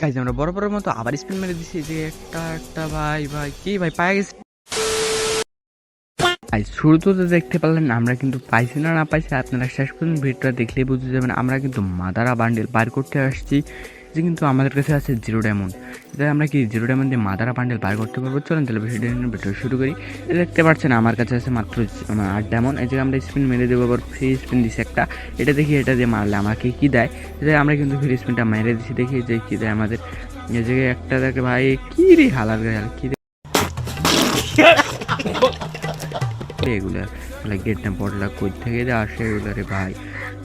Guys আমরা বড় বড় মতো আবার স্পিন মেরে দিছি যে একটা একটা, ভাই ভাই, কি ভাই, পায়ে গেছে। ভাই শুরুতে দেখতে পারলেন, আমরা কিন্তু পাইছি না না পাইছি। আপনারা শেষ পর্যন্ত ভিডিওটা দেখলেই বুঝতে যাবেন, আমরা কিন্তু মাদারা বান্ডেল বার করতে আসছি। যে কিন্তু আমাদের কাছে আছে জিরো ডায়মন্ড তাই আমরা কি জিরো ডায়মন্ড দিয়ে মাদারা বান্ডেল বার করতে পারব? চলেন তাহলে ভিডিও শুরু করি। দেখতে পাচ্ছেন, আমার কাছে আছে মাত্র আট ডায়মন্ড এই যে আমরা স্পিন মেরে দেবো, আবার ফ্রি স্পিন দিছি একটা। এটা দেখি, এটা দিয়ে মারলে আমাকে কি দেয়? যে আমরা কিন্তু ফ্রি স্পিনটা মেরে দিছি, দেখি যে কী দেয় আমাদের। এই জায়গায় একটা দেখে ভাই, কী রে হালার গায়ে কি এগুলা গেট না পড়লা কই থেকে যে আসে এগুলো রে ভাই।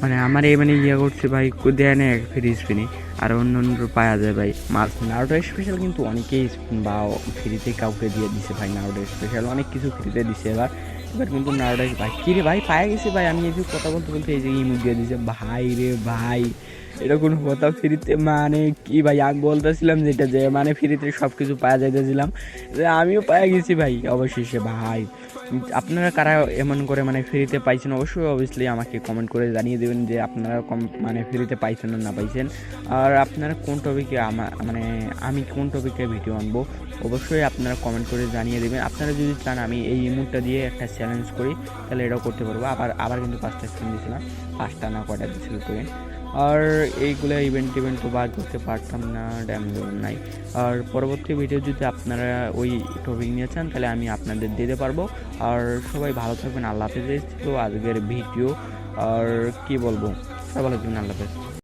মানে আমার এই মানে ইয়ে করছে ভাই দেয় না ফ্রি স্পিনে আর অন্য অন্য পাওয়া যায় ভাই। মাছ নারোটা স্পেশাল কিন্তু অনেকেই বা ফ্রিতে কাউকে দিয়ে দিছে ভাই নারোটা স্পেশাল অনেক কিছু ফ্রিতে দিছে এবার। এবার কিন্তু নারোটা ভাই কী রে ভাই, পায়ে গেছে ভাই। আমি এই যে কথা বলতে বলতে এই যে ইমুখ দিয়ে দিছে, ভাই রে ভাই, এটা কোনো কথা ফ্রিতে মানে কি ভাই? আমি বলতেছিলাম যেটা যে মানে ফ্রিতে সব কিছু পাওয়া যাইতেছিলাম। যে আমিও পায়ে গেছি ভাই, অবশেষে ভাই। আপনারা কারা এমন করে মানে ফ্রিতে পাইছেন? অবশ্যই অবভিয়াসলি আমাকে কমেন্ট করে জানিয়ে দেবেন যে আপনারা কম মানে ফ্রিতে পাইছেন না না পাইছেন। আর আপনারা কোন টপিকে আমার মানে আমি কোন টপিকে ভিডিও আনব? অবশ্যই আপনারা কমেন্ট করে জানিয়ে দেবেন। আপনারা যদি চান আমি এই ইমোটটা দিয়ে একটা চ্যালেঞ্জ করি, তাহলে এটাও করতে পারব। আবার আবার কিন্তু পাঁচটা স্ক্রিন দিয়েছিলাম। পাঁচটা না কটা দিয়েছিল করে আর এইগুলো ইভেন্ট টিভেন্ট তো বার করতে পারতাম না ড্যাম নাই। আর পরবর্তী ভিডিও যদি আপনারা ওই টপিক নিয়ে চান, তাহলে আমি আপনাদের দিতে পারব। আর সবাই ভালো থাকবেন, আল্লাহ হাফেজ। তো আজকের ভিডিও আর কি বলব? সবাই ভালো থাকবেন, আল্লাহ হাফেজ।